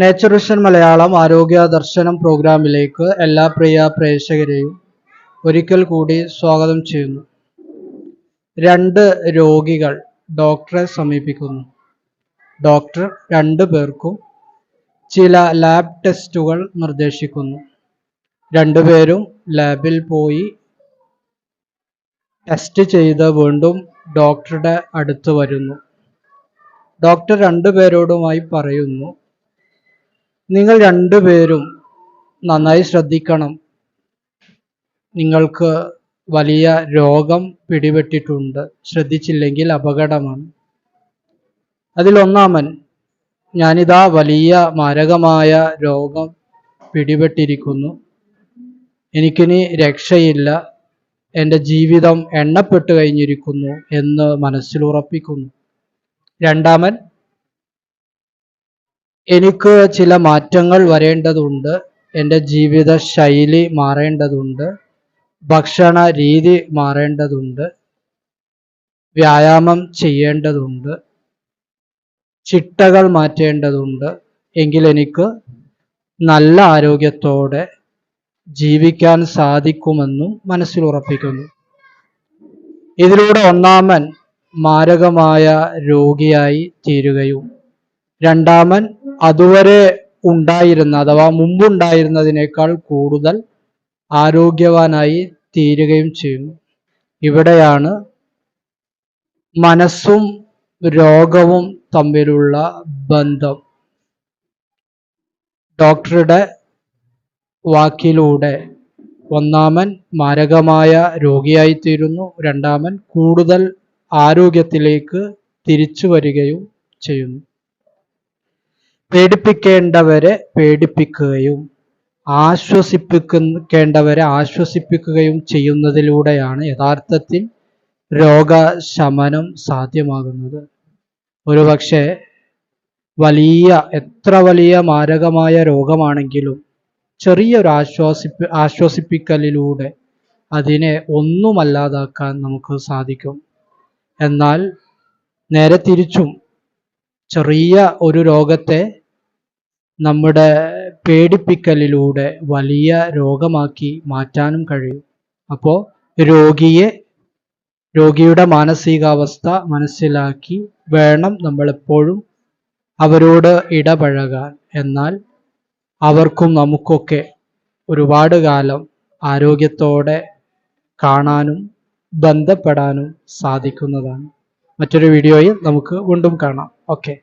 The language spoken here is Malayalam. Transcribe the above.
നേച്ചർ വിഷൻ മലയാളം ആരോഗ്യ ദർശനം പ്രോഗ്രാമിലേക്ക് എല്ലാ പ്രിയ പ്രേക്ഷകരെയും ഒരിക്കൽ കൂടി സ്വാഗതം ചെയ്യുന്നു. രണ്ട് രോഗികൾ ഡോക്ടറെ സമീപിക്കുന്നു. ഡോക്ടർ രണ്ടു പേർക്കും ചില ലാബ് ടെസ്റ്റുകൾ നിർദ്ദേശിക്കുന്നു. രണ്ടുപേരും ലാബിൽ പോയി ടെസ്റ്റ് ചെയ്ത് വീണ്ടും ഡോക്ടറുടെ അടുത്ത് വരുന്നു. ഡോക്ടർ രണ്ടുപേരോടുമായി പറയുന്നു നിങ്ങൾ രണ്ടുപേരും നന്നായി ശ്രദ്ധിക്കണം. നിങ്ങൾക്ക് വലിയ രോഗം പിടിപെട്ടിട്ടുണ്ട്. ശ്രദ്ധിച്ചില്ലെങ്കിൽ അപകടമാണ്. അതിലൊന്നാമൻ ഞാനിതാ വലിയ മാരകമായ രോഗം പിടിപെട്ടിരിക്കുന്നു. എനിക്കിനി രക്ഷയില്ല. എന്റെ ജീവിതം എണ്ണപ്പെട്ടു കഴിഞ്ഞിരിക്കുന്നു എന്ന് മനസ്സിലുറപ്പിക്കുന്നു രണ്ടാമൻ എനിക്ക് ചില മാറ്റങ്ങൾ വരേണ്ടതുണ്ട്. എന്റെ ജീവിത ശൈലി മാറേണ്ടതുണ്ട്. ഭക്ഷണ രീതി മാറേണ്ടതുണ്ട്. വ്യായാമം ചെയ്യേണ്ടതുണ്ട്. ചിട്ടകൾ മാറ്റേണ്ടതുണ്ട്. എങ്കിൽ എനിക്ക് നല്ല ആരോഗ്യത്തോടെ ജീവിക്കാൻ സാധിക്കുമെന്നും മനസ്സിൽ ഉറപ്പിക്കുന്നു. ഇതിലൂടെ ഒന്നാമൻ മാരകമായ രോഗിയായി തീരുകയും രണ്ടാമൻ അതുവരെ ഉണ്ടായിരുന്ന അഥവാ മുമ്പുണ്ടായിരുന്നതിനേക്കാൾ കൂടുതൽ ആരോഗ്യവാനായി തീരുകയും ചെയ്യുന്നു. ഇവിടെയാണ് മനസ്സും രോഗവും തമ്മിലുള്ള ബന്ധം. ഡോക്ടറുടെ വാക്കിലൂടെ ഒന്നാമൻ മാരകമായ രോഗിയായിത്തീരുന്നു. രണ്ടാമൻ കൂടുതൽ ആരോഗ്യത്തിലേക്ക് തിരിച്ചു വരികയും ചെയ്യുന്നു. പേടിപ്പിക്കേണ്ടവരെ പേടിപ്പിക്കുകയും ആശ്വസിപ്പിക്കേണ്ടവരെ ആശ്വസിപ്പിക്കുകയും ചെയ്യുന്നതിലൂടെയാണ് യഥാർത്ഥത്തിൽ രോഗശമനം സാധ്യമാകുന്നത്. ഒരുപക്ഷെ വലിയ എത്ര വലിയ മാരകമായ രോഗമാണെങ്കിലും ചെറിയൊരു ആശ്വാസിപ്പി ആശ്വസിപ്പിക്കലിലൂടെ അതിനെ ഒന്നുമല്ലാതാക്കാൻ നമുക്ക് സാധിക്കും. എന്നാൽ നേരെ തിരിച്ചും ചെറിയ ഒരു രോഗത്തെ നമ്മുടെ പേടിപ്പിക്കലിലൂടെ വലിയ രോഗമാക്കി മാറ്റാനും കഴിയും. അപ്പോൾ രോഗിയെ രോഗിയുടെ മാനസികാവസ്ഥ മനസ്സിലാക്കി വേണം നമ്മളെപ്പോഴും അവരോട് ഇടപഴകാൻ. എന്നാൽ അവർക്കും നമുക്കൊക്കെ ഒരുപാട് കാലം ആരോഗ്യത്തോടെ കാണാനും ബന്ധപ്പെടാനും സാധിക്കുന്നതാണ്. മറ്റൊരു വീഡിയോയിൽ നമുക്ക് വീണ്ടും കാണാം. ഓക്കെ.